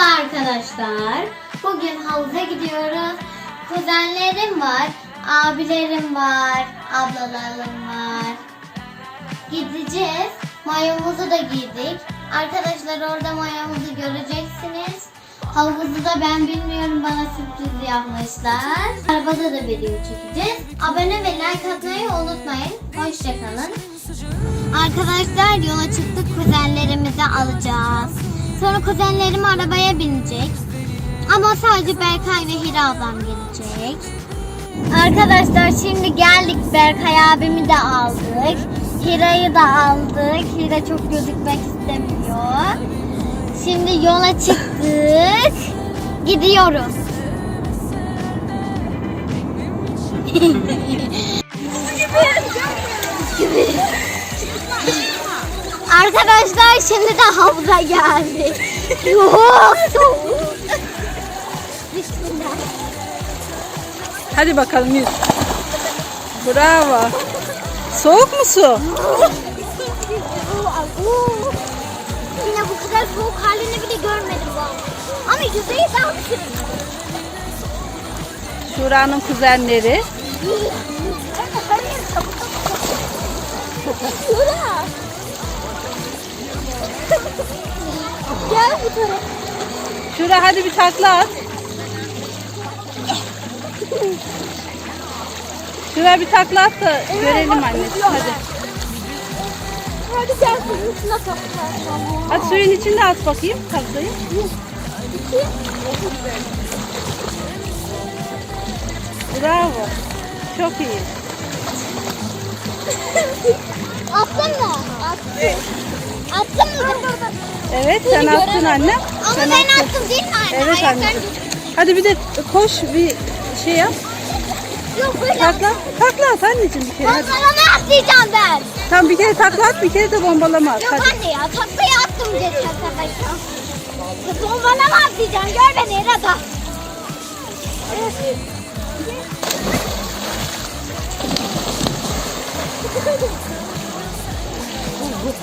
arkadaşlar. Bugün havuza gidiyoruz. Kuzenlerim var, abilerim var, ablalarım var. Gideceğiz. Mayomuzu da giydik. Arkadaşlar orada mayomuzu göreceksiniz. Havuzu da ben bilmiyorum bana sürpriz yapmışlar. Arabada da video çekeceğiz. Abone ve like atmayı unutmayın. Hoşçakalın. Arkadaşlar yola çıktık kuzenlerimizi alacağız. Sonra kuzenlerim arabaya binecek. Ama sadece Berkay ve Hira ablam gelecek. Arkadaşlar şimdi geldik Berkay abimi de aldık. Hira'yı da aldık. Hira çok gözükmek istemiyor. Şimdi yola çıktık. Gidiyoruz. Arkadaşlar şimdi de havuza geldik. Yok soğuk. Bismillah. Hadi bakalım yüz. Bravo. Soğuk mu su? Yine bu kadar soğuk halini bile görmedim bu. Ama yüzeyi daha. Şura'nın kuzenleri. Şura. Bu tarafa. Şura hadi bir takla at. Şura bir takla at da görelim annesi. Hadi. Hadi gel kızın üstüne kapatalım. Hadi suyun içinde at bakayım taklayı. Bravo. Çok iyi. Attın mı? Attım. Attın mı? Evet sen attın anne. Ama Sen ben attın. attım değil mi anne? Evet anne. Hadi bir de koş bir şey yap. Yok böyle. Takla. Takla at anneciğim bir kere. Hadi. Bombalama atlayacağım ben. Tamam bir kere takla at bir kere de bombalama at. Yok Hadi. anne ya taklayı attım geçen sefer. Ya Bombalama atlayacağım gör beni Rada.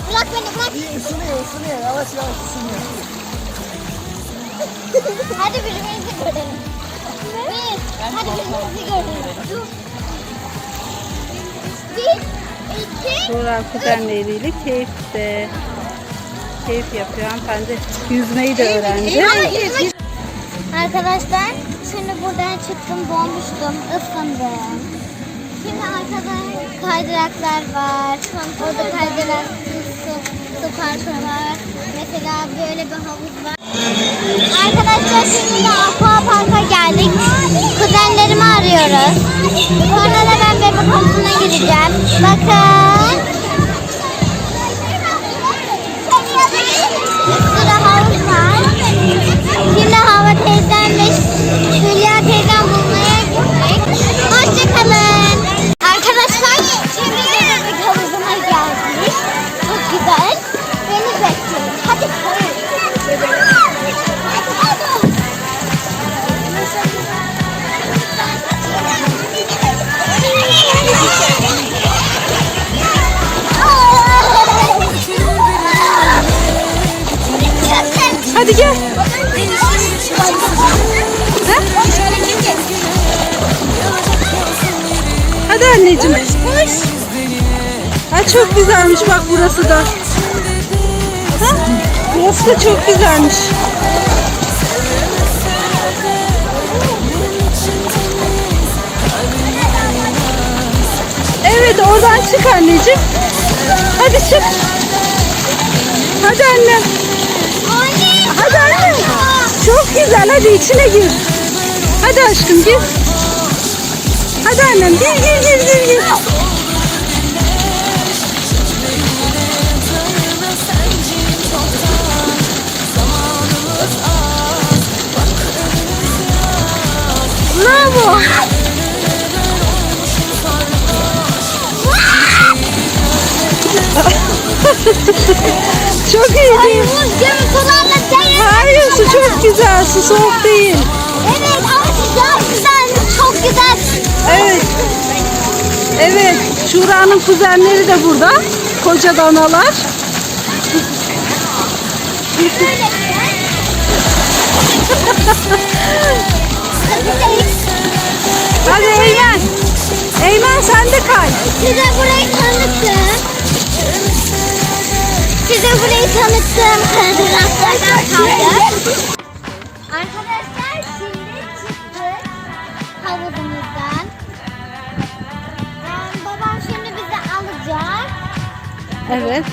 Bırak beni bırak. Isınıyor, ısınıyor. Yavaş yavaş ısınıyor. Hadi birbirimizi görelim. Bir. Hadi birbirimizi görelim. Dur. Bir. iki. Şura kuzenleriyle keyifte. Keyif yapıyor hanımefendi. Yüzmeyi de öğrendi. Arkadaşlar şimdi buradan çıktım donmuştum ısındım. Şimdi arkada kaydıraklar var. Orada kaydırak var. Mesela böyle bir havuz var. Arkadaşlar şimdi de aqua parka geldik. Kuzenlerimi arıyoruz. Sonra da ben bebek havuzuna gireceğim. Bakın. Hadi anneciğim. Ha çok güzelmiş bak burası da. Ha? Burası da çok güzelmiş. Evet oradan çık anneciğim. Hadi çık. Hadi. Anne. Hadi annem. Çok güzel hadi içine gir. Hadi aşkım gir. Hadi annem gir gir gir gir. gir. Bravo. Çok iyi değil? Buz gibi sularla seyredin. Hayır su çok güzel su soğuk değil. Evet ama güzel güzel. Çok güzel. Evet. Evet. Şura'nın kuzenleri de burada. Koca danalar. Hadi Eymen. Eymen sen de kay. Size burayı tanıttım. Size burayı tanıttım. Kaydıraklardan kaldı. Arkadaşlar şimdi çıktık havuzumuzdan. Yani babam şimdi bizi alacak. Evet.